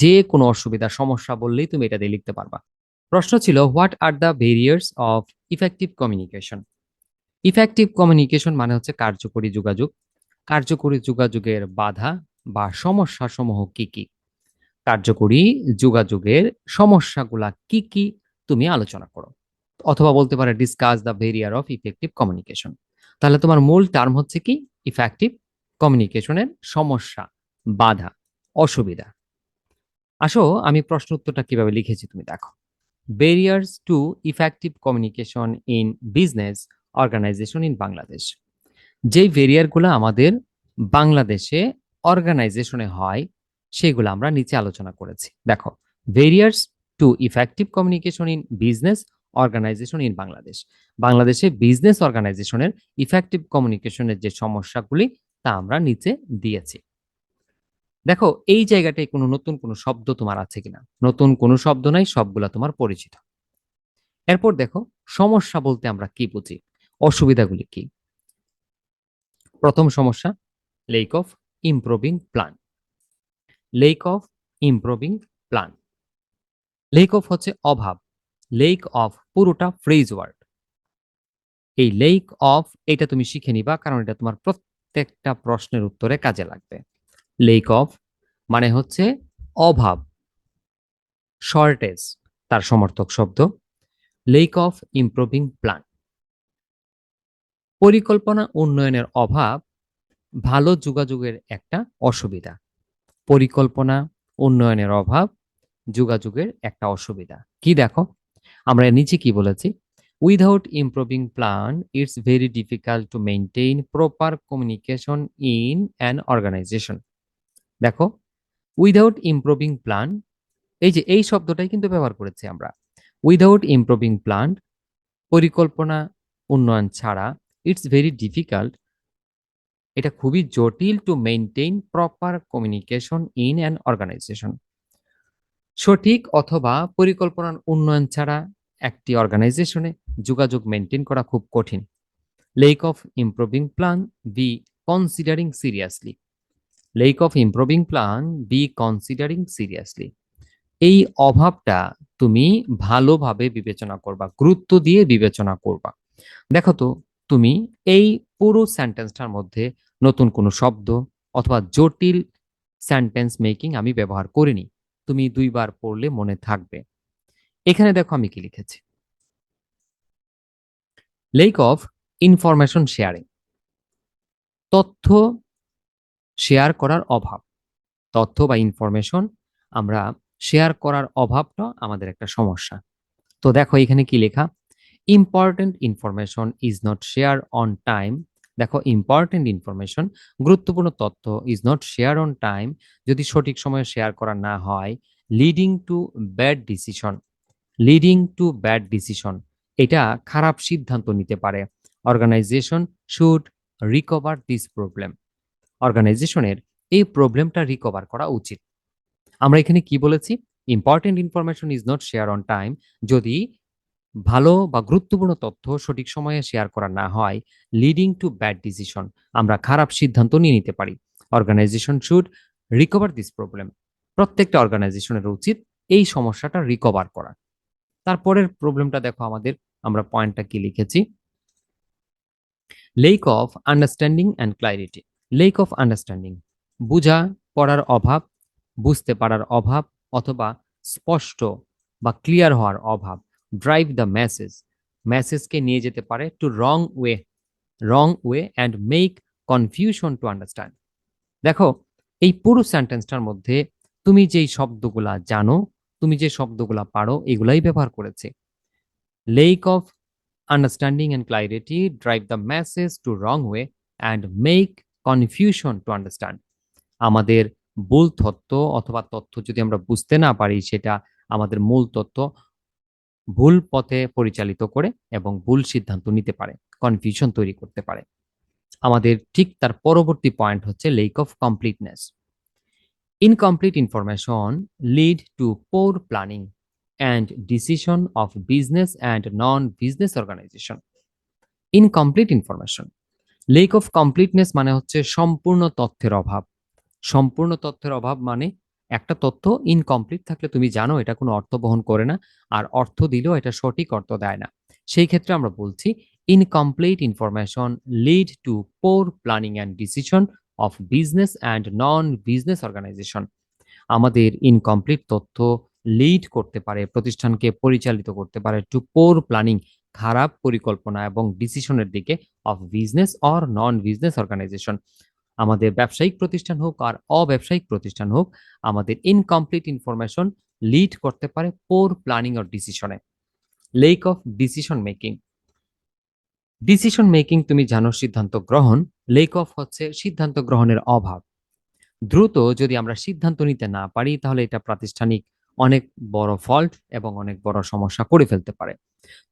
যে কোনো অসুবিধা, সমস্যা বললেই তুমি এটা দিয়ে লিখতে পারবা। প্রশ্ন ছিল what are the barriers of effective communication effective communication মানে হচ্ছে কার্যকরী যোগাযোগ। কার্যকরী যোগাযোগের বাধা বা সমস্যা সমূহ কি কি? কার্যকরী যোগাযোগের সমস্যাগুলা কি কি তুমি আলোচনা করো। অথবা বলতে পারে discuss the barrier of effective communication তাহলে তোমার মূল টার্ম হচ্ছে কি? ইফেক্টিভ কমিউনিকেশনের সমস্যা, বাধা, অসুবিধা। আসো, আমি প্রশ্ন উত্তরটা কীভাবে লিখেছি তুমি দেখো। Barriers to effective communication in business organization in Bangladesh যেই ভেরিয়ারগুলো আমাদের বাংলাদেশে অর্গানাইজেশনে হয়, সেগুলো আমরা নিচে আলোচনা করেছি। দেখো barriers to effective communication in business organization in Bangladesh বাংলাদেশে বিজনেস অর্গানাইজেশনের ইফেক্টিভ কমিউনিকেশনের যে সমস্যাগুলি, তা আমরা নিচে দিয়েছি। দেখো, এই জায়গাটায় কোনো নতুন কোনো শব্দ তোমার আছে কিনা? নতুন কোনো শব্দ নাই, সবগুলা তোমার পরিচিত। এরপর দেখো, সমস্যা বলতে আমরা কি বুঝি? অসুবিধাগুলি কি? প্রথম সমস্যা lack of improving plan lack of improving plan lack of হচ্ছে অভাব। লেক অফ পুরোটা ফ্রেজ ওয়ার্ড এই লেক অফ এটা তুমি শিখে নিবা, কারণ এটা তোমার প্রত্যেকটা প্রশ্নের উত্তরে কাজে লাগবে। লেক অফ মানে হচ্ছে অভাব শর্টেজ তার সমর্থক শব্দ লেক অফ ইমপ্রুভিং প্ল্যান পরিকল্পনা উন্নয়নের অভাব, ভালো যোগাযোগের একটা অসুবিধা। পরিকল্পনা উন্নয়নের অভাব, যোগাযোগের একটা অসুবিধা। কি দেখো? আমরা নিচে কি বলেছি? Without improving plan it's very difficult to maintain proper communication in an organization দেখো উইদাউট ইমপ্রুভিং প্ল্যান এই যে এই শব্দটাই কিন্তু ব্যবহার করেছি আমরা। উইদাউট ইমপ্রুভিং প্ল্যান পরিকল্পনা, উন্নয়ন ছাড়া ইটস ভেরি ডিফিকাল্ট এটা খুবই জটিল to maintain proper communication in an organization সঠিক অথবা পরিকল্পনার উন্নয়ন ছাড়া একটি অর্গানাইজেশনে যোগাযোগ মেনটেন করা খুব কঠিন। Lack of improving plan be considering seriously lack of improving plan be considering seriously এই অভাবটা তুমি ভালোভাবে বিবেচনা করবা, গুরুত্ব দিয়ে বিবেচনা করবা। দেখো তো, তুমি এই পুরো সেন্টেন্সটার মধ্যে নতুন কোনো শব্দ অথবা জটিল সেন্টেন্স মেকিং আমি ব্যবহার করিনি, তুমি দুইবার পড়লে মনে থাকবে। এখানে দেখো আমি কি লিখেছি। লেক অফ ইনফরমেশন শেয়ারিং তথ্য শেয়ার করার অভাব। তথ্য বা ইনফরমেশন আমরা শেয়ার করার অভাবটা আমাদের একটা সমস্যা। তো দেখো এখানে কি লেখা? Important information is not share on time দেখো ইম্পর্টেন্ট ইনফরমেশন গুরুত্বপূর্ণ তথ্য is not share on time যদি সঠিক সময়ে শেয়ার করা না হয় leading to bad decision leading to bad decision এটা খারাপ সিদ্ধান্ত নিতে পারে। Organization should recover this problem অর্গানাইজেশনের এই প্রবলেমটা রিকভার করা উচিত। আমরা এখানে কি বলেছি? Important information is not share on time যদি ভালো বা গুরুত্বপূর্ণ তথ্য সঠিক সময়ে শেয়ার করা না হয় লিডিং টু ব্যাড ডিসিশন আমরা খারাপ সিদ্ধান্ত নিয়ে নিতে পারি। Organization should recover this problem প্রত্যেকটা অর্গানাইজেশনের উচিত এই সমস্যাটা রিকভার করা। তারপরের প্রবলেমটা দেখো আমাদের, আমরা পয়েন্টটা কি লিখেছি? Lack of understanding and clarity lack of understanding বুঝা, পড়ার অভাব, বুঝতে পারার অভাব অথবা স্পষ্ট বা ক্লিয়ার হওয়ার অভাব। ড্রাইভ দ্য মেসেজ মেসেজকে নিয়ে যেতে পারে to wrong way wrong way and make confusion to understand দেখো, এই পুরো সেন্টেন্সটার মধ্যে তুমি যেই শব্দগুলা জানো, তুমি যে শব্দগুলা পারো, এগুলাই ব্যবহার করেছে। Lack of understanding and clarity drive the message to wrong way and make confusion to understand আমাদের ভুল তথ্য অথবা তথ্য যদি আমরা বুঝতে না পারি, সেটা আমাদের মূল তথ্য ভুল পথে পরিচালিত করে এবং ভুল সিদ্ধান্ত নিতে পারে কনফিউশন তৈরি করতে পারে। আমাদের ঠিক তার পরবর্তী পয়েন্ট হচ্ছে lack of completeness incomplete information lead to poor planning and decision of business and non business organization incomplete information lack of completeness মানে হচ্ছে সম্পূর্ণ তথ্যের অভাব। সম্পূর্ণ তথ্যের অভাব মানে একটা তথ্য ইনকমপ্লিট থাকলে তুমি জানো এটা কোনো অর্থ বহন করে না, আর অর্থ দিলেও এটা সঠিক অর্থ দেয় না। সেই ক্ষেত্রে আমরা বলছি incomplete information lead to poor planning and decision of business and non business organization আমাদের ইনকমপ্লিট তথ্য লিড করতে পারে, প্রতিষ্ঠানকে পরিচালিত করতে পারে টু পোর প্ল্যানিং খারাপ পরিকল্পনা এবং ডিসিশনের দিকে of business or non business organization আমাদের ব্যবসায়িক প্রতিষ্ঠান হোক আর অব্যবসায়িক প্রতিষ্ঠান হোক, আমাদের ইনকমপ্লিট ইনফরমেশন লিড করতে পারে poor planning or ডিসিশনে lack of decision making decision making তুমি জানো সিদ্ধান্ত গ্রহণ লেক অফ হচ্ছে সিদ্ধান্ত গ্রহণের অভাব। দ্রুত যদি আমরা সিদ্ধান্ত নিতে না পারি, তাহলে এটা প্রাতিষ্ঠানিক অনেক বড় ফল্ট এবং অনেক বড় সমস্যা করে ফেলতে পারে।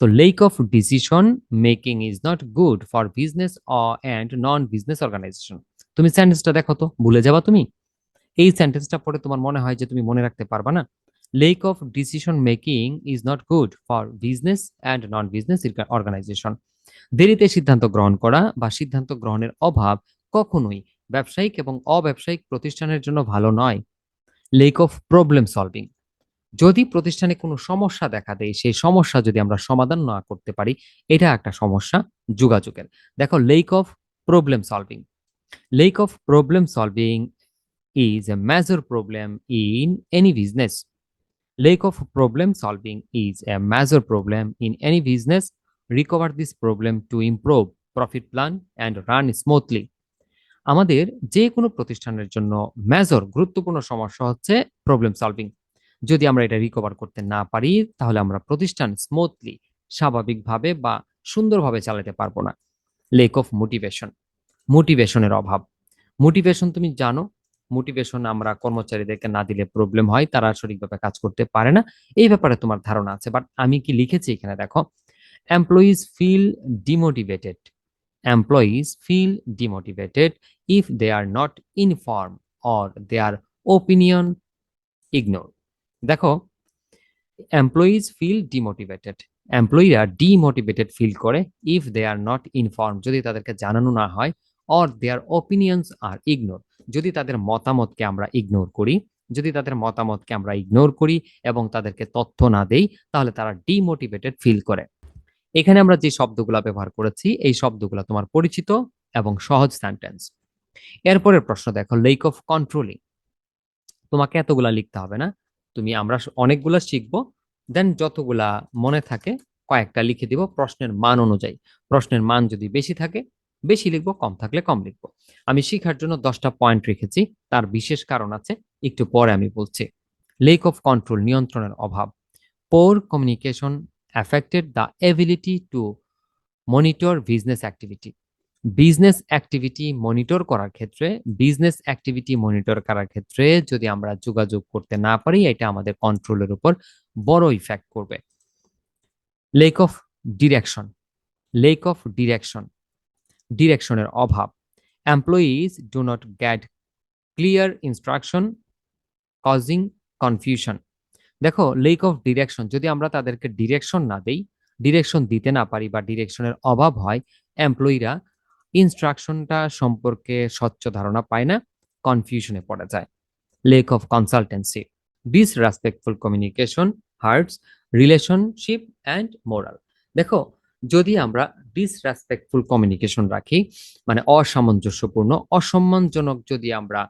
তো lack of decision making is not good for business and non business organization তুমি সেন্টেন্সটা দেখো তো, ভুলে যাবা তুমি? এই সেন্টেন্সটা পড়ে তোমার মনে হয় যে তুমি মনে রাখতে পারবা না? Lack of decision making is not good for business and non business organization দেরিতে সিদ্ধান্ত গ্রহণ করা বা সিদ্ধান্ত গ্রহণের অভাব কখনোই ব্যবসায়িক এবং অব্যবসায়িক প্রতিষ্ঠানের জন্য ভালো নয়। লেক অফ প্রবলেম সলভিং যদি প্রতিষ্ঠানে কোনো সমস্যা দেখা দেয়, সেই সমস্যা যদি আমরা সমাধান না করতে পারি, এটা একটা সমস্যা যোগাযোগের। দেখো lack of problem solving lack of problem solving is a major problem in any business lack of problem solving is a major problem in any business recover this problem to improve profit plan and run smoothly আমাদের যে কোনো প্রতিষ্ঠানের জন্য ম্যাজর গুরুত্বপূর্ণ সমস্যা হচ্ছে problem solving যদি আমরা এটা রিকভার করতে না পারি, তাহলে আমরা প্রতিষ্ঠান স্মুথলি স্বাভাবিকভাবে বা সুন্দরভাবে চালাতে পারব না। লেক অফ মোটিভেশন মোটিভেশনের অভাব। মোটিভেশন তুমি জানো মোটিভেশন আমরা কর্মচারীদেরকে না দিলে প্রবলেম হয়, তারা সঠিকভাবে কাজ করতে পারে না। এই ব্যাপারে তোমার ধারণা আছে বাট আমি কি লিখেছি এখানে দেখো employees feel demotivated employees feel demotivated if they are not inform or their opinion ignore দেখো এমপ্লয়িজ ফিল ডিমোটিভেটেড এমপ্লয়িরা ডিমোটিভেটেড ফিল করে if they are not inform যদি তাদেরকে জানানো না হয় or their opinions are ignore যদি তাদের মতামতকে আমরা ইগনোর করি, যদি তাদের মতামতকে আমরা ইগনোর করি এবং তাদেরকে তথ্য না দেই, তাহলে তারা ডিমোটিভেটেড ফিল করে। এখানে আমরা যে শব্দগুলো ব্যবহার করেছি, এই শব্দগুলো তোমার পরিচিত এবং সহজ সেন্টেন্স এরপরের প্রশ্ন দেখো লেক অফ কন্ট্রোলিং তোমাকে এতগুলা লিখতে হবে না। তুমি আমরা অনেকগুলা শিখব দেন যতগুলা মনে থাকে কয়েকটা লিখে দিব প্রশ্নের মান অনুযায়ী। প্রশ্নের মান যদি বেশি থাকে, বেশি লিখব, কম থাকলে কম লিখব। আমি শিখার জন্য দশটা পয়েন্ট রেখেছি, তার বিশেষ কারণ আছে, একটু পরে আমি বলছি। লেক অফ কন্ট্রোল নিয়ন্ত্রণের অভাব। Poor communication affected the ability to monitor business activity business activity monitor করার ক্ষেত্রে বিজনেস অ্যাক্টিভিটি মনিটর করার ক্ষেত্রে যদি আমরা যোগাযোগ করতে না পারি, এটা আমাদের কন্ট্রোলের উপর বড় ইফেক্ট করবে। Lack of direction lack of direction ডিরেকশনের অভাব। Employees do not get clear instruction causing confusion দেখো লেক অফ ডিরেকশন যদি আমরা তাদেরকে ডিরেকশন না দেই ডিরেকশন দিতে না পারি বা ডিরেকশনের অভাব হয় এমপ্লয়িরা ইনস্ট্রাকশনটা সম্পর্কে স্বচ্ছ ধারণা পায় না কনফিউশনে পড়ে যায়। Lack of consultancy disrespectful communication hurts relationship and morale দেখো, যদি আমরা ডিসরেসপেক্টফুল কমিউনিকেশন রাখি মানে অসামঞ্জস্যপূর্ণ, অসম্মানজনক যদি আমরা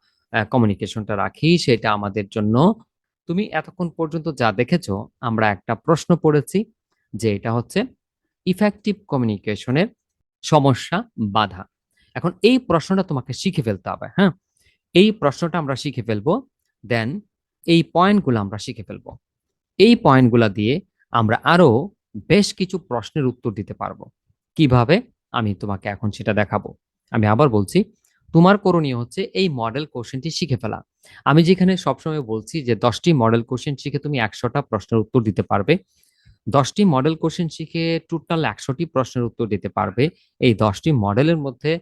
কমিউনিকেশনটা রাখি, সেটা আমাদের জন্য, তুমি এতক্ষণ পর্যন্ত যা দেখেছ, আমরা একটা প্রশ্ন পড়েছি, যে এটা হচ্ছে ইফেক্টিভ কমিউনিকেশনের সমস্যা, বাধা। এখন এই প্রশ্নটা তোমাকে শিখে ফেলতে হবে হ্যাঁ? এই প্রশ্নটা আমরা শিখে ফেলব দেন এই পয়েন্টগুলো আমরা শিখে ফেলব। এই পয়েন্টগুলো দিয়ে আমরা আরও বেশ কিছু প্রশ্নের উত্তর দিতে পারব। কীভাবে? আমি তোমাকে এখন সেটা দেখাবো। আমি আবার বলছি, তোমার করণীয় হচ্ছে এই মডেল কোশ্চেনটি শিখে ফেলা। আমি যেখানে সবসময় বলছি যে দশটি মডেল কোশ্চেন শিখে তুমি একশোটা প্রশ্নের উত্তর দিতে পারবে। দশটি মডেল কোশ্চেন শিখে টোটাল একশোটি প্রশ্নের উত্তর দিতে পারবে। এই দশটি মডেলের মধ্যে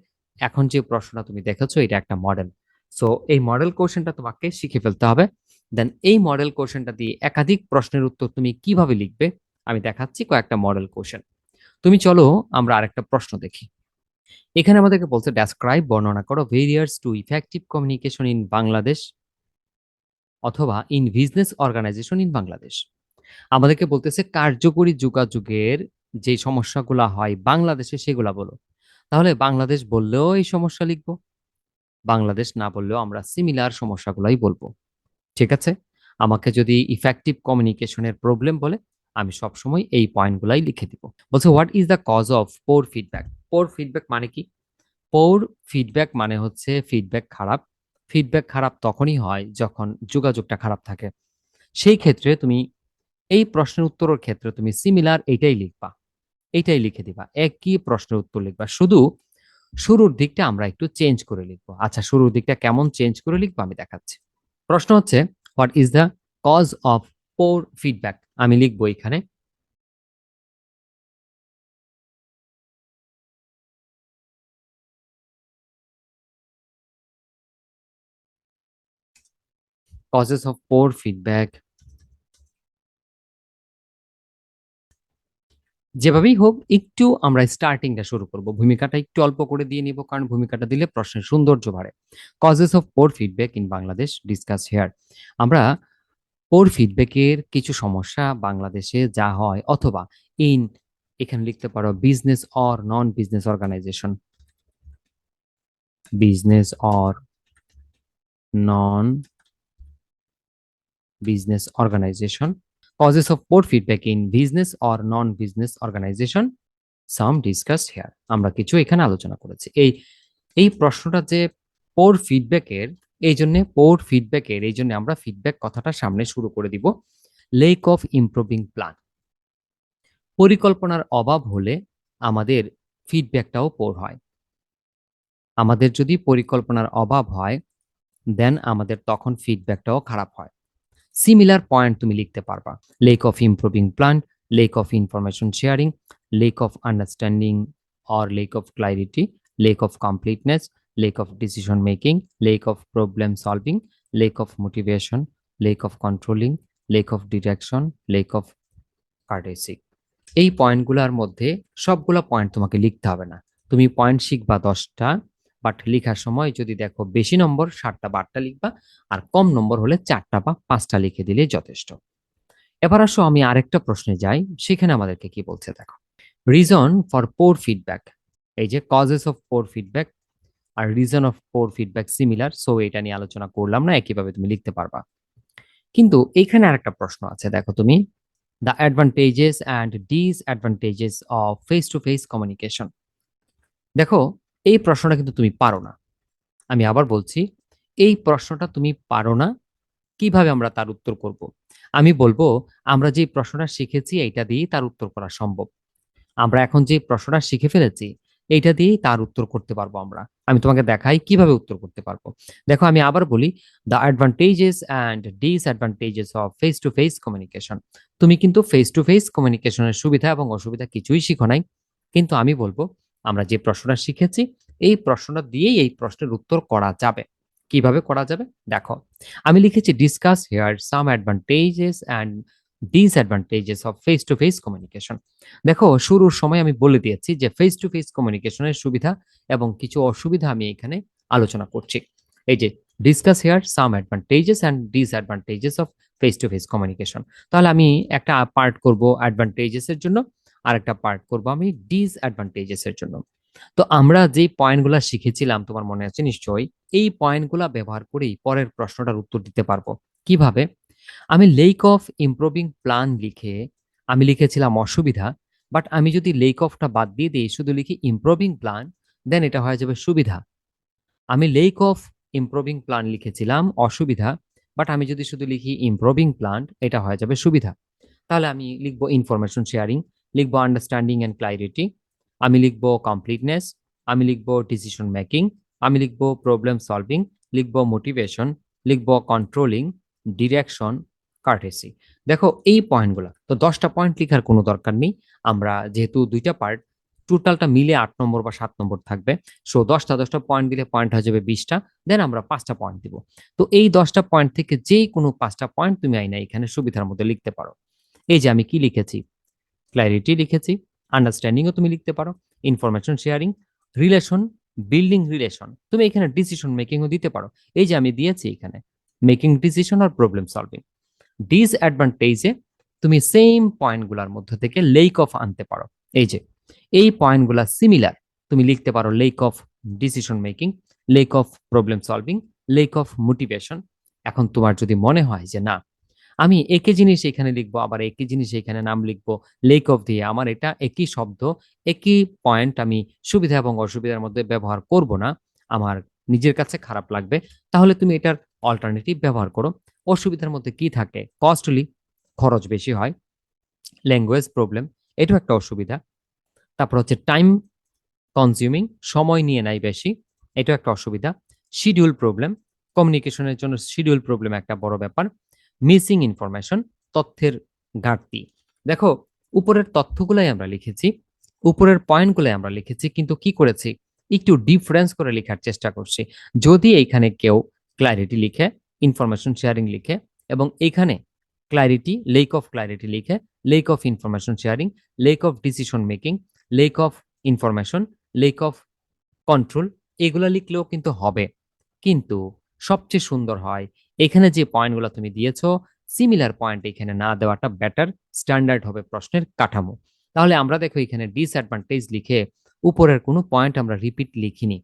এখন যে প্রশ্নটা তুমি দেখেছ, এটা একটা মডেল সো এই মডেল কোশ্চেনটা তোমাকে শিখে ফেলতে হবে। দেন এই মডেল কোশ্চেনটা দিয়ে একাধিক প্রশ্নের উত্তর তুমি কীভাবে লিখবে, আমি দেখাচ্ছি কয়েকটা মডেল কোশ্চেন তুমি চলো, আমরা আরেকটা প্রশ্ন দেখি। এখানে আমাদেরকে বলছে ডেসক্রাইব বর্ণনা করো barriers to effective communication in Bangladesh অথবা in business organization in Bangladesh আমাদেরকে বলতেছে কার্যকরী যোগাযোগের যে সমস্যাগুলা হয় বাংলাদেশে সেগুলা বলো। তাহলে বাংলাদেশ বললেও এই সমস্যা লিখব, বাংলাদেশ না বললেও আমরা সিমিলার সমস্যাগুলাই বলব। ঠিক আছে? আমাকে যদি ইফেক্টিভ কমিউনিকেশনের প্রবলেম বলে, আমি সবসময় এই পয়েন্টগুলাই লিখে দিব। বলছে what is the cause of poor feedback poor feedback মানে কি? পোর ফিডব্যাক মানে হচ্ছে ফিডব্যাক খারাপ। ফিডব্যাক খারাপ তখনই হয় যখন যোগাযোগটা খারাপ থাকে। সেই ক্ষেত্রে তুমি এই প্রশ্নের উত্তরের ক্ষেত্রে তুমি সিমিলার এইটাই লিখবা। এইটাই লিখে দিবা। একই প্রশ্নের উত্তর লিখবা। শুধু শুরুর দিকটা আমরা একটু চেঞ্জ করে লিখব। আচ্ছা শুরুর দিকটা কেমন চেঞ্জ করে লিখব আমি দেখাচ্ছি। প্রশ্ন হচ্ছে what is the cause of poor feedback আমি লিখব এখানে। causes of poor feedback যেভাবেই হোক, একটু আমরা স্টার্টিংটা শুরু করব। ভূমিকাটা একটু অল্প করে দিয়ে নিব, কারণ ভূমিকাটা দিলে প্রশ্নের সৌন্দর্য বাড়ে। Causes of poor feedback in Bangladesh discuss here আমরা পোর ফিডব্যাকের কিছু সমস্যা বাংলাদেশে যা হয়, অথবা ইন এখানে লিখতে পারো business or non business organization business or non business organization causes of poor feedback in business or non-business organization, some discussed here. আমরা কিছু এখানে আলোচনা করেছি। এই এই প্রশ্নটা যে পোর ফিডব্যাকের এই জন্য পোর ফিডব্যাকের এই জন্য আমরা ফিডব্যাক কথাটা সামনে শুরু করে দিব। লেক অফ ইমপ্রুভিং প্ল্যান পরিকল্পনার অভাব হলে আমাদের ফিডব্যাকটাও পোর হয়। আমাদের যদি পরিকল্পনার অভাব হয় দেন আমাদের তখন ফিডব্যাকটাও খারাপ হয়। সিমিলার পয়েন্ট তুমি লিখতে পারবা lack of improving plan lack of information sharing lack of understanding or lack of clarity lack of completeness lack of decision making lack of problem solving lack of motivation lack of controlling lack of direction lack of courtesy এই পয়েন্টগুলোর মধ্যে সবগুলো point তোমাকে লিখতে হবে না তুমি point শিখবা দশটা বাট লেখার সময় যদি দেখো বেশি নম্বর সাতটা বা আটটা লিখবা, আর কম নম্বর হলে চারটা বা পাঁচটা লিখে দিলে যথেষ্ট। এবার আসো আমি আরেকটা প্রশ্নে যাই, সেখানে আমাদেরকে কি বলছে দেখো। রিজন ফর পোর ফিডব্যাক এই যে causes of poor feedback R reason of poor feedback similar so এটা নিয়ে আলোচনা করলাম না, একইভাবে তুমি লিখতে পারবা। কিন্তু এখানে আরেকটা প্রশ্ন আছে, দেখো তুমি। The advantages and disadvantages of face to face communication দেখো এই প্রশ্নটা কিন্তু তুমি পারো না। আমি আবার বলছি, এই প্রশ্নটা তুমি পারো না, কীভাবে আমরা তার উত্তর করব? আমি বলব, আমরা যে প্রশ্নটা শিখেছি এইটা দিয়েই তার উত্তর করা সম্ভব। আমরা এখন যে প্রশ্নটা শিখে ফেলেছি, এইটা দিয়েই তার উত্তর করতে পারব আমরা। আমি তোমাকে দেখাই কীভাবে উত্তর করতে পারব। দেখো, আমি আবার বলি the advantages and disadvantages of face to face communication তুমি কিন্তু ফেস টু ফেস কমিউনিকেশনের সুবিধা এবং অসুবিধা কিছুই শিখো নাই। কিন্তু আমি বলব আমরা যে প্রশ্নটা শিখেছি, এই প্রশ্নটা দিয়েই এই প্রশ্নের উত্তর করা যাবে। কীভাবে করা যাবে? দেখো, আমি লিখেছি discuss here some advantages and disadvantages of face to face communication দেখো, শুরুর সময় আমি বলে দিয়েছি যে ফেস টু ফেস কমিউনিকেশনের সুবিধা এবং কিছু অসুবিধা আমি এখানে আলোচনা করছি। এই যে discuss here some advantages and disadvantages of face to face communication তাহলে আমি একটা পার্ট করব অ্যাডভান্টেজেসের জন্য। আর একটা পার্ট করব আমি ডিসঅ্যাডভান্টেজেস এর জন্য। তো আমরা যে পয়েন্টগুলো শিখেছিলাম, তোমার মনে আছে নিশ্চয়ই, এই পয়েন্টগুলো ব্যবহার করেই পরের প্রশ্নটার উত্তর দিতে পারব। কীভাবে? আমি লেক অফ ইমপ্রুভিং প্ল্যান লিখে, আমি লিখেছিলাম অসুবিধা বাট আমি যদি লেক অফটা বাদ দিয়ে দিই, শুধু লিখি ইমপ্রুভিং প্ল্যান দেন এটা হয়ে যাবে সুবিধা। আমি লেক অফ ইমপ্রুভিং প্ল্যান লিখেছিলাম অসুবিধা বাট আমি যদি শুধু লিখি ইমপ্রুভিং প্ল্যান এটা হয়ে যাবে সুবিধা। তাহলে আমি লিখব ইনফরমেশন শেয়ারিং লিখব আন্ডারস্ট্যান্ডিং অ্যান্ড ক্লারিটি আমি লিখব কমপ্লিটনেস আমি লিখব ডিসিশন মেকিং আমি লিখব প্রবলেম সলভিং লিখব মোটিভেশন লিখব কন্ট্রোলিং ডিরেকশন কার্টেসি দেখো, এই পয়েন্টগুলো তো দশটা পয়েন্ট লেখার কোনো দরকার নেই। আমরা যেহেতু দুইটা পার্ট টোটালটা মিলে আট নম্বর বা সাত নম্বর থাকবে। সো দশটা দশটা পয়েন্ট দিলে পয়েন্ট হয়ে যাবে বিশটা দেন আমরা পাঁচটা পয়েন্ট দিব। তো এই দশটা পয়েন্ট থেকে যে কোনো পাঁচটা পয়েন্ট তুমি আইনা এখানে সুবিধার মধ্যে লিখতে পারো। এই যে আমি কি লিখেছি? ক্ল্যারিটি লিখেছি আন্ডারস্ট্যান্ডিংও তুমি লিখতে পারো information sharing relation building relation তুমি এখানে ডিসিশন মেকিংও দিতে পারো। এই যে আমি দিয়েছি এখানে মেকিং ডিসিশন আর প্রবলেম সলভিং ডিসঅ্যাডভান্টেজে তুমি সেম পয়েন্টগুলোর মধ্যে থেকে লেক অফ আনতে পারো। এই যে, এই পয়েন্টগুলা সিমিলার তুমি লিখতে পারো lack of decision making lack of problem solving lack of motivation এখন তোমার যদি মনে হয় যে না আমি একই জিনিস এখানে লিখব, আবার একই জিনিস এখানে নাম লিখব। লেক অফ দিয়ে আমার এটা একই শব্দ, একই পয়েন্ট আমি সুবিধা এবং অসুবিধার মধ্যে ব্যবহার করব না। আমার নিজের কাছে খারাপ লাগবে। তাহলে তুমি এটার অল্টারনেটিভ ব্যবহার করো। অসুবিধার মধ্যে কি থাকে? কস্টলি খরচ বেশি হয়। ল্যাঙ্গুয়েজ প্রবলেম এটাও একটা অসুবিধা। তারপর হচ্ছে টাইম কনজিউমিং সময় নিয়ে নেয় বেশি, এটাও একটা অসুবিধা। শিডিউল প্রবলেম কমিউনিকেশনের জন্য শিডিউল প্রবলেম একটা বড় ব্যাপার। মিসিং ইনফরমেশন, তথ্যের ঘাটতি। দেখো, উপরের তথ্যগুলাই আমরা লিখেছি, উপরের পয়েন্টগুলাই আমরা লিখেছি, কিন্তু কি করেছি? একটু ডিফারেন্স করে লেখার চেষ্টা করছি। যদি এইখানে কেউ ক্ল্যারিটি লিখে ইনফরমেশন শেয়ারিং লিখে, এবং এইখানে ক্ল্যারিটি লেক অফ ক্ল্যারিটি লিখে lack of information sharing lack of decision making lack of information lack of control এগুলো লিখলেও কিন্তু হবে। কিন্তু সবচেয়ে সুন্দর হয় এখানে যে পয়েন্টগুলো তুমি দিয়েছ সিমিলার পয়েন্ট এখানে না দেওয়াটা বেটার স্ট্যান্ডার্ড হবে প্রশ্নের কাঠামো। তাহলে আমরা দেখো এখানে ডিসঅ্যাডভান্টেজ লিখে উপরের কোনো পয়েন্ট আমরা রিপিট লিখিনি।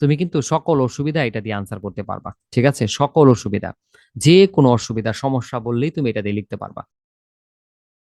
তুমি কিন্তু সকল অসুবিধা এটা দিয়ে আনসার করতে পারবা, ঠিক আছে? সকল অসুবিধা যে কোনো অসুবিধা, সমস্যা বললেই তুমি এটা দিয়ে লিখতে পারবা।